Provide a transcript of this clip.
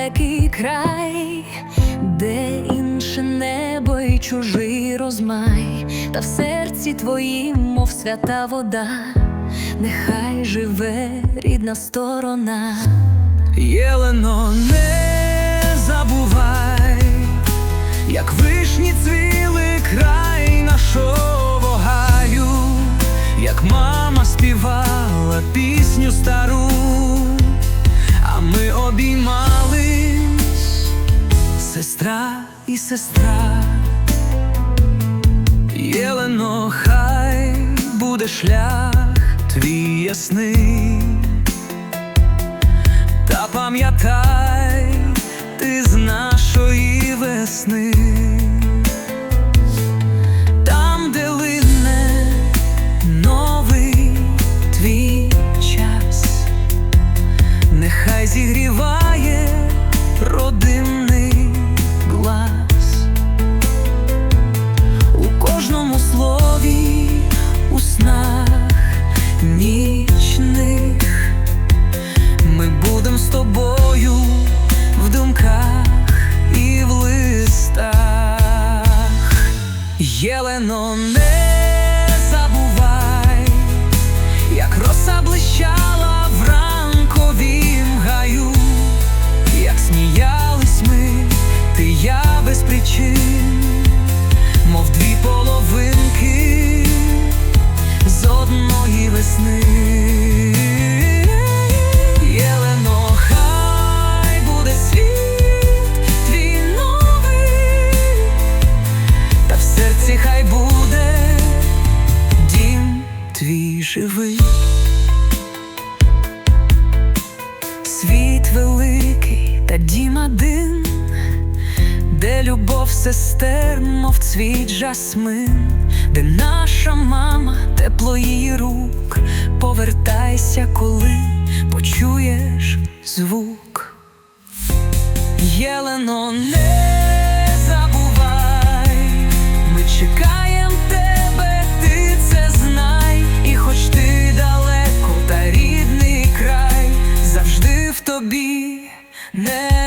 далекий край, де інше небо і чужий розмай, та в серці твоїм, мов свята вода, нехай живе рідна сторона. Єлено, не забувай, як вишні цвіли край нашого гаю, як мама співала пісню стару, а ми обіймались, сестра і сестра. Єлено, хай буде шлях твій ясний. Та пам'ятай, ти з нашої весни, там, де лине новий твій час, нехай зігріває родинний Єлено, не твій живий. Світ великий та дім один, де любов сестер, мов цвіт жасмин, де наша мама, тепло її рук, повертайся, коли почуєш звук. Yeah.